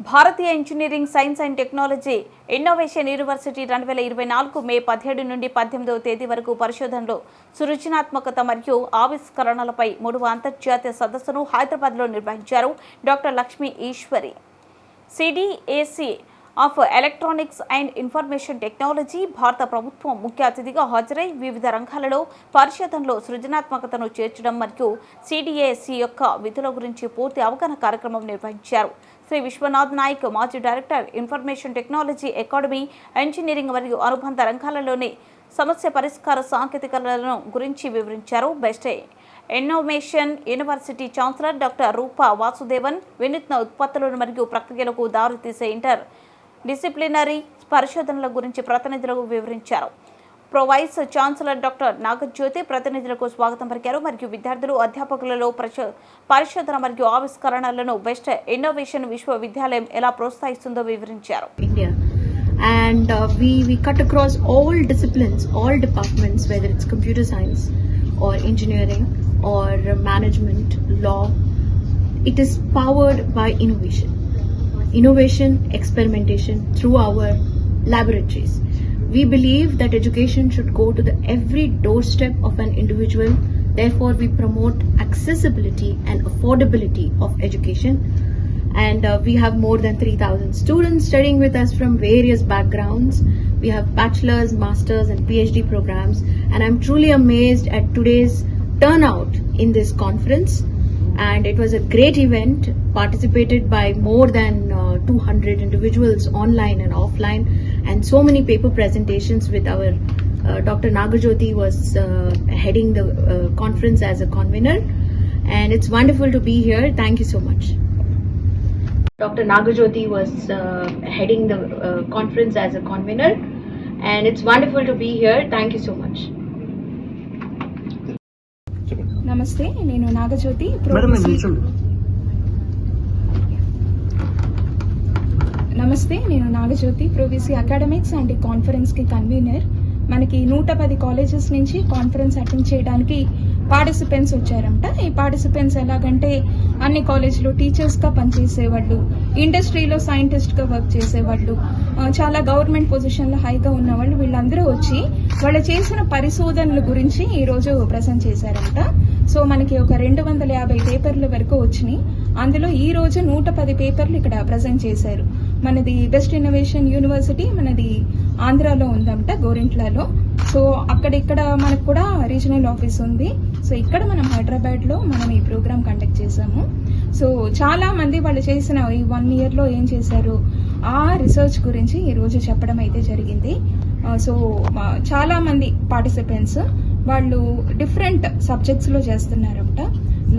Bharatiya engineering science and technology innovation university రెండు వేల ఇరవై నాలుగు మే పదిహేడు నుండి పద్దెనిమిదవ తేదీ వరకు పరిశోధనలో సృజనాత్మకత మరియు ఆవిష్కరణలపై మూడవ అంతర్జాతీయ సదస్సును హైదరాబాద్లో నిర్వహించారు doctor Lakshmi Eswari. CDAC of electronics and information technology భారత ప్రభుత్వం ముఖ్య అతిథిగా హాజరై వివిధ రంగాలలో పరిశోధనలో సృజనాత్మకతను చేర్చడం మరియు సిడిఏసి యొక్క విధుల గురించి పూర్తి అవగాహన కార్యక్రమం నిర్వహించారు. శ్రీ విశ్వనాథ్ నాయక్ మాజీ director information technology academy engineering మరియు అనుబంధ రంగాలలోని సమస్య పరిష్కార సాంకేతికలను గురించి వివరించారు. Best innovation university chancellor doctor Rupa Vasudevan వినూత్న ఉత్పత్తులను మరియు ప్రక్రియలకు దారితీసే ఇంటర్ డిసిప్లినరీ పరిశోధనల గురించి ప్రతినిధులకు వివరించారు. ప్రొవైస్ ఛాన్సలర్ డాక్టర్ నాగజ్యోతి ప్రతినిధులకు స్వాగతం పలికారు మరియు విద్యార్థులు అధ్యాపకులలో ప్రచ- పరిశోధన మరియు ఆవిష్కరణలను బెస్ట్ ఇన్నోవేషన్ విశ్వవిద్యాలయం ఎలా ప్రోత్సహిస్తుందో వివరించారు India. And uh, we, we cut across all disciplines, all departments, whether it's computer science or engineering or uh, management, law. It is powered by innovation. Innovation, experimentation through our laboratories. We believe that education should go to the every doorstep of an individual. Therefore, we promote accessibility and affordability of education. And uh, we have more than 3000 students studying with us from various backgrounds. We have bachelor's masters and phd programs. And i'm truly amazed at today's turnout in this conference. And it was a great event participated by more than uh, 200 individuals online and offline and so many paper presentations with our uh, Dr. Nagajoti was uh, heading the uh, conference as a convener and it's wonderful to be here. Thank you so much. Dr. Nagajoti was uh, heading the uh, conference as a convener and it's wonderful to be here. Thank you so much. Namaste, Nenu Nagarjyoti. నమస్తే నేను Nagajyoti pro VC academics and కాన్ఫరెన్స్కి convener. మనకి నూట పది colleges నుంచి conference attend చేయడానికి participants వచ్చారంట. ఈ participants ఎలాగంటే అన్ని కాలేజ్లో టీచర్స్గా పనిచేసేవాళ్ళు ఇండస్ట్రీలో సైంటిస్ట్గా వర్క్ చేసేవాళ్ళు చాలా గవర్నమెంట్ పొజిషన్లో హైగా ఉన్నవాళ్ళు వీళ్ళందరూ వచ్చి వాళ్ళు చేసిన పరిశోధనల గురించి ఈరోజు ప్రజెంట్ చేశారంట. సో మనకి ఒక రెండు వందల యాభై పేపర్ల వరకు వచ్చినాయి. అందులో ఈ రోజు నూట పది పేపర్లు ఇక్కడ ప్రజెంట్ చేశారు. మనది బెస్ట్ ఇన్నోవేషన్ యూనివర్సిటీ మనది ఆంధ్రాలో ఉందంట గోరింట్లలో. సో అక్కడ ఇక్కడ మనకు కూడా రీజనల్ ఆఫీస్ ఉంది. సో ఇక్కడ మనం హైదరాబాద్లో మనం ఈ ప్రోగ్రామ్ కండక్ట్ చేసాము సో చాలా మంది వాళ్ళు చేసిన ఈ వన్ ఇయర్లో ఏం చేశారు? ఆ రీసెర్చ్ గురించి ఈరోజు చెప్పడం అయితే జరిగింది. Uh, సో చాలామంది చాలా మంది పార్టిసిపెంట్స్ వాళ్ళు డిఫరెంట్ సబ్జెక్ట్స్లో చేస్తున్నారంట.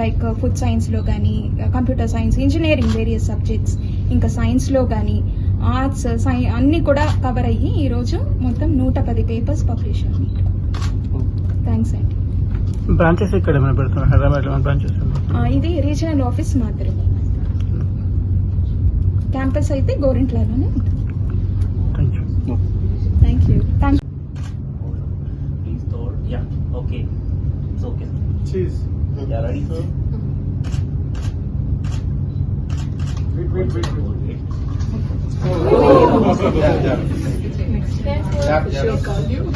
లైక్ ఫుడ్ సైన్స్లో కానీ computer science engineering various subjects ఇంకా సైన్స్లో కానీ ఆర్ట్స్ సై అన్ని కూడా కవర్ అయ్యి ఈ రోజు మొత్తం నూట పది పేపర్స్ పబ్లిష్ అయ్యాయి థ్యాంక్స్ అండి బ్రాంచెస్ ఇక్కడ హైదరాబాద్ బ్రాంచెస్ ఇది రీజనల్ ఆఫీస్ మాత్రమే. క్యాంపస్ అయితే గోరింట్లలోనే ఉంటుంది. Thank you. Thank. Cheese? Wait wait wait yeah, yeah. Next time, she'll call you.